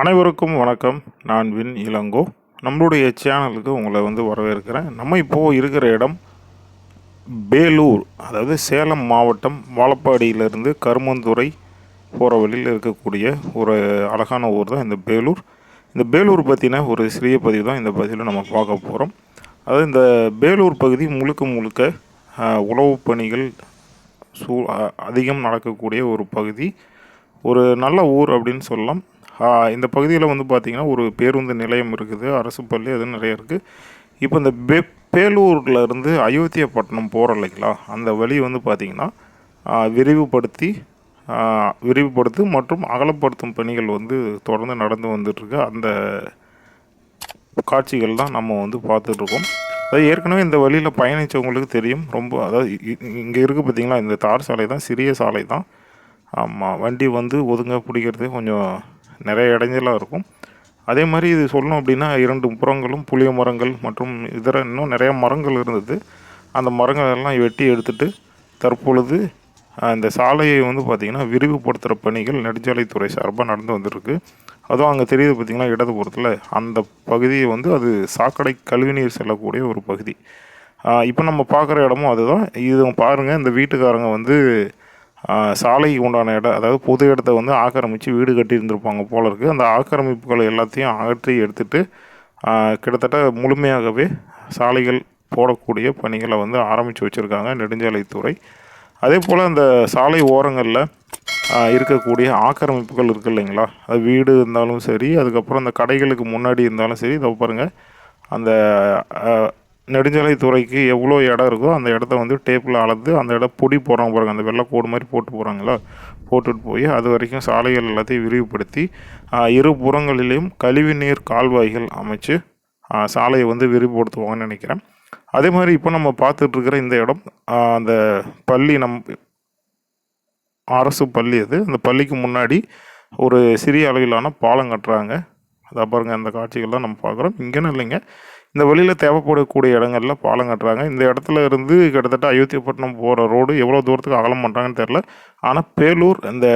அனைவருக்கும் வணக்கம். நான் வின் இளங்கோ. நம்மளுடைய சேனலுக்கு உங்களை வந்து வரவேற்கிறேன். நம்ம இப்போது இருக்கிற இடம் பேலூர் அதாவது சேலம் மாவட்டம் வாழப்பாடியிலிருந்து கருமந்துறை போகிற வழியில் இருக்கக்கூடிய ஒரு அழகான ஊர் தான் இந்த பேலூர். இந்த பேலூர் பற்றின ஒரு சிறிய பதிவு தான் இந்த பதிவில் நம்ம பார்க்க போகிறோம் அதாவது இந்த பேலூர் பகுதி முழுக்க முழுக்க உளவு உழவுப் பணிகள் சூ அதிகம் நடக்கக்கூடிய ஒரு பகுதி. ஒரு நல்ல ஊர் அப்படின்னு சொல்லலாம். இந்த பகுதியில் வந்து பார்த்திங்கன்னா ஒரு பேருந்து நிலையம் இருக்குது. அரசு பள்ளி அது நிறைய இருக்குது இப்போ இந்த பே பேலூரில் இருந்து பட்டணம் போகிற இல்லைங்களா? அந்த வழி வந்து பார்த்திங்கன்னா ஆஹ் விரிவுபடுத்தி மற்றும் அகலப்படுத்தும் பணிகள் வந்து தொடர்ந்து நடந்து வந்துட்டுருக்கு. அந்த காட்சிகள் தான் நம்ம வந்து பார்த்துட்ருக்கோம் அதாவது ஏற்கனவே இந்த வழியில் பயணித்தவங்களுக்கு தெரியும். ரொம்ப அதாவது இங்கே இருக்குது பார்த்தீங்களா இந்த தார் சாலை தான் சிறிய சாலை தான். ஆமாம் வண்டி வந்து ஒதுங்க பிடிக்கிறது கொஞ்சம் நிறைய இடைஞ்சலாக இருக்கும். அதே மாதிரி இது சொல்லணும் அப்படின்னா இரண்டு புறங்களும் புளிய மரங்கள் மற்றும் இதர இன்னும் நிறையா மரங்கள் இருந்தது. அந்த மரங்கள் எல்லாம் வெட்டி எடுத்துட்டு தற்பொழுது அந்த இந்த சாலையை வந்து பார்த்திங்கன்னா விரிவுபடுத்துகிற பணிகள் நெடுஞ்சாலைத்துறை சார்பாக நடந்து வந்திருக்கு. அதுவும் அங்கே தெரியுது பார்த்திங்கன்னா இடதுபுறத்தில். அந்த பகுதியை வந்து அது சாக்கடை கழிவுநீர் செல்லக்கூடிய ஒரு பகுதி. இப்போ நம்ம பார்க்குற இடமும் அதுதான். இது பாருங்கள் இந்த வீட்டுக்காரங்க வந்து சாலைக்கு உண்டான இடம் அதாவது பொது இடத்த வந்து ஆக்கிரமித்து வீடு கட்டியிருந்திருப்பாங்க போல இருக்குது அந்த ஆக்கிரமிப்புகளை எல்லாத்தையும் அகற்றி எடுத்துட்டு கிட்டத்தட்ட முழுமையாகவே சாலைகள் போடக்கூடிய பணிகளை வந்து ஆரம்பித்து வச்சுருக்காங்க நெடுஞ்சாலைத்துறை. அதே போல் அந்த சாலை ஓரங்களில் இருக்கக்கூடிய ஆக்கிரமிப்புகள் இருக்குது இல்லைங்களா? அது வீடு இருந்தாலும் சரி அதுக்கப்புறம் அந்த கடைகளுக்கு முன்னாடி இருந்தாலும் சரி இதை பாருங்கள் அந்த நெடுஞ்சாலைத்துறைக்கு எவ்வளோ இடம் இருக்கோ அந்த இடத்த வந்து டேப்பில் அளந்து அந்த இடம் பொடி போடுறாங்க பாருங்கள் அந்த வெள்ளை கோடு மாதிரி போட்டு போகிறாங்களா போட்டுட்டு போய் அது வரைக்கும் சாலைகள் எல்லாத்தையும் விரிவுபடுத்தி இரு புறங்களிலேயும் கழிவுநீர் கால்வாய்கள் அமைச்சு சாலையை வந்து விரிவுபடுத்துவாங்கன்னு நினைக்கிறேன். அதே மாதிரி இப்போ நம்ம பார்த்துட்ருக்கிற இந்த இடம் அந்த பள்ளி நம் அரசு பள்ளி அது. அந்த பள்ளிக்கு முன்னாடி ஒரு சிறிய அளவிலான பாலம் கட்டுறாங்க. அதை பாருங்க அந்த காட்சிகள்லாம் நம்ம பார்க்குறோம். இங்கேன்னு இல்லைங்க. இந்த வழியில் தேவைப்படக்கூடிய இடங்களில் பாலம் கட்டுறாங்க. இந்த இடத்துல இருந்து கிட்டத்தட்ட அயோத்தியப்பட்டினம் போகிற ரோடு எவ்வளோ தூரத்துக்கு அகலம் பண்ணுறாங்கன்னு தெரில ஆனால் பேலூர் இந்த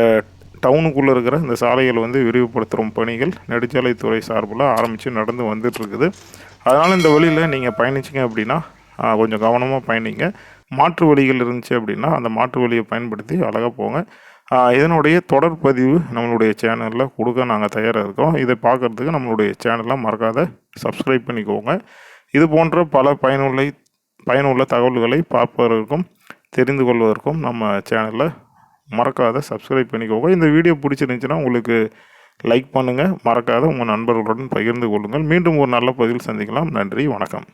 டவுனுக்குள்ளே இருக்கிற இந்த சாலைகள் வந்து விரிவுபடுத்துகிற பணிகள் நெடுஞ்சாலைத்துறை சார்பில் ஆரம்பித்து நடந்து வந்துட்டுருக்குது அதனால் இந்த வழியில் நீங்கள் பயணிச்சிங்க அப்படின்னா கொஞ்சம் கவனமாக பயணிங்க. மாற்று வழிகள் இருந்துச்சு அப்படின்னா அந்த மாற்று வழியை பயன்படுத்தி அழகாக போங்க. இதனுடைய தொடர் பதிவு நம்மளுடைய சேனலில் கொடுக்க நாங்கள் தயாராக இருக்கோம். இதை பார்க்குறதுக்கு நம்மளுடைய சேனலை மறக்காத சப்ஸ்கிரைப் பண்ணிக்கோங்க. இது போன்ற பல பயனுள்ள பயனுள்ள தகவல்களை பார்ப்பதற்கும் தெரிந்து கொள்வதற்கும் நம்ம சேனலை மறக்காத சப்ஸ்கிரைப் பண்ணிக்கோங்க. இந்த வீடியோ பிடிச்சிருந்துச்சுன்னா உங்களுக்கு லைக் பண்ணுங்கள் மறக்காத உங்கள் நண்பர்களுடன் பகிர்ந்து கொள்ளுங்கள். மீண்டும் ஒரு நல்ல பதிவில் சந்திக்கலாம். நன்றி வணக்கம்.